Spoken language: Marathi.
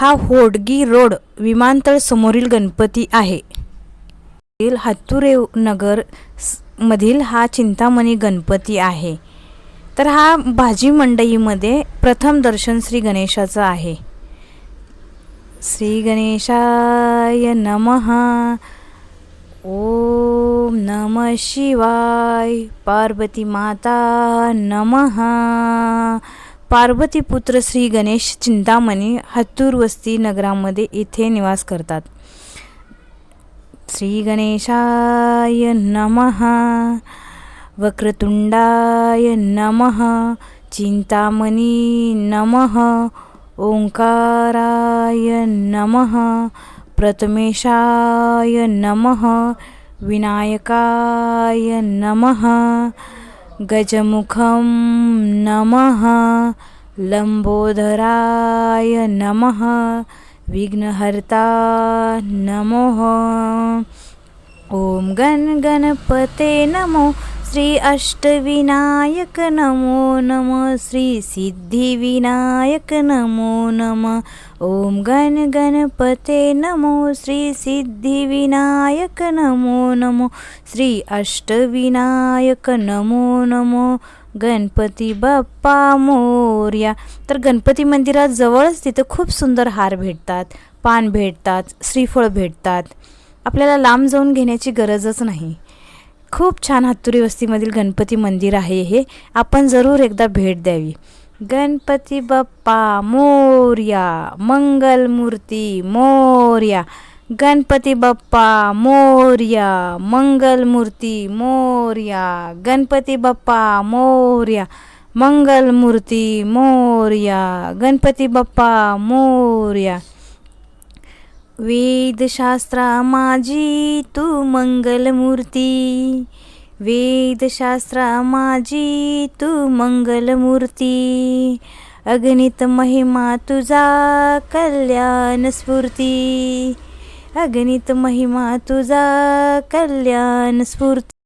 हा होडगी रोड विमानतळ समोरील गणपती आहे. येथील नगर स- मधील हा चिंतामणी गणपती आहे. तर हा भाजी मंडईमध्ये प्रथम दर्शन श्री गणेशाचं आहे. श्री गणेशाय नमः. ओम नम शिवाय. पार्वती माता नमः. पार्वतीपुत्र श्री गणेश चिंतामणी हत्तूर वस्ती नगरामध्ये इथे निवास करतात. श्री गणेशाय नमः वक्रतुंडाय नमः चिंतामणी नमः ओंकाराय नमः प्रथमेशाय नमः विनायकाय नमः गजमुखं नमः लम्बोदराय नमः विघ्नहर्ता नमः। ॐ गणगणपते नमो श्री अष्टविनायक नमो नमः श्री सिद्धिविनायक नमो नम ॐ गण गणपते नमो श्री सिद्धिविनायक नमो नमो श्री अष्टविनायक नमो नमो गणपती बाप्पा मोर्या. तर गणपती मंदिरात जवळच तिथं खूप सुंदर हार भेटतात पान भेटतात श्रीफळ भेटतात. आपल्याला लांब जाऊन घेण्याची गरजच नाही. खूप छान हातुरी वस्तीमधील गणपती मंदिर आहे हे. आपण जरूर एकदा भेट द्यावी. गणपती बाप्पा मोर्या मंगलमूर्ती मोर्या. गणपती बाप्पा मोर्या मंगलमूर्ती मोर्या. गणपती बाप्पा मोर्या. मंगलमूर्ती मोर्या. गणपती बाप्पा मोर्या. वेदशास्त्रा माझी तू मंगलमूर्ती. वेदशास्त्रा माझी तू मंगलमूर्ती. अगणित महिमा तुझा कल्याण स्फूर्ती. अगणित महिमा तुझा कल्याण स्फूर्ती.